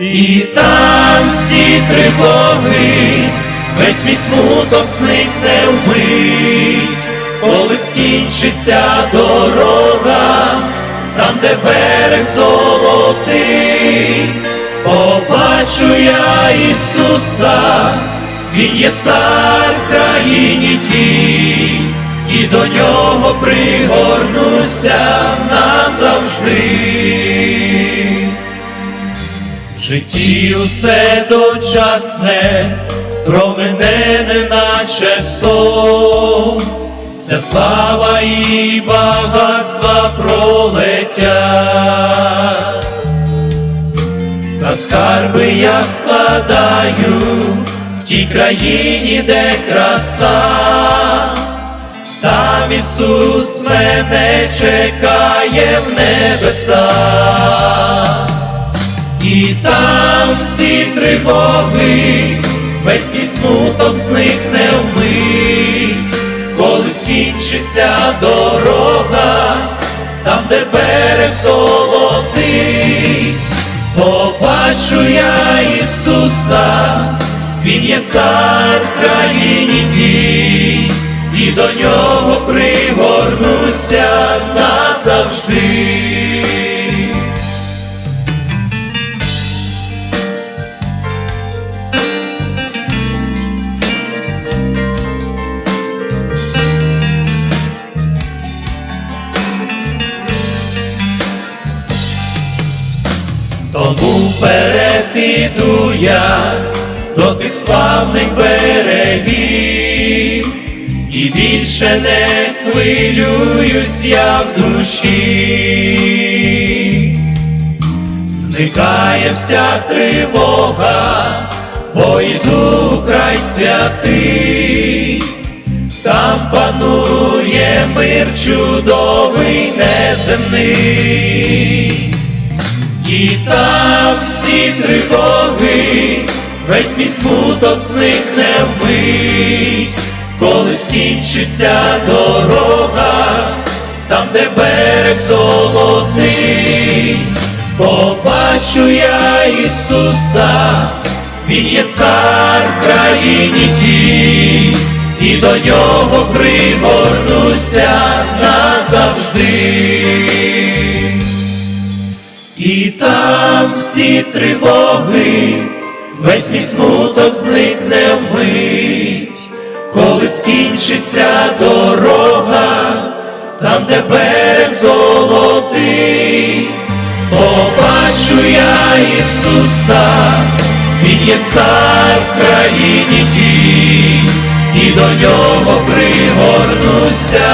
і там всі тривоги, весь мій смуток зникне вмить, коли скінчиться дорога, там, де берег золотий, побачу я Ісуса, Він є цар в країні тій і до нього пригорнуся назавжди. Житті усе дочасне, про мене не наче сон, вся слава і багатства пролетять, та скарби я складаю в тій країні, де краса. Там Ісус мене чекає в небесах, і там всі тривоги, весь мій смуток зникне вмить, коли скінчиться дорога, там, де берег золотий, побачу я Ісуса, Він є цар в країні тій і до нього пригорнуся Тому вперед іду я до тих славних берегів, і більше не хвилююсь я в душі, зникає вся тривога, бо йду край святий, там панує мир чудовий неземний. І там всі тривоги, весь мій смуток зникне вмить, коли скінчиться дорога, там, де берег золотий, побачу я Ісуса, Він є цар в країні тій, і до нього пригорнуся назавжди. Там всі тривоги, весь мій смуток зникне вмить, коли скінчиться дорога, там, де берег золотий, побачу я Ісуса, Він є цар в країні тій, і до нього пригорнуся.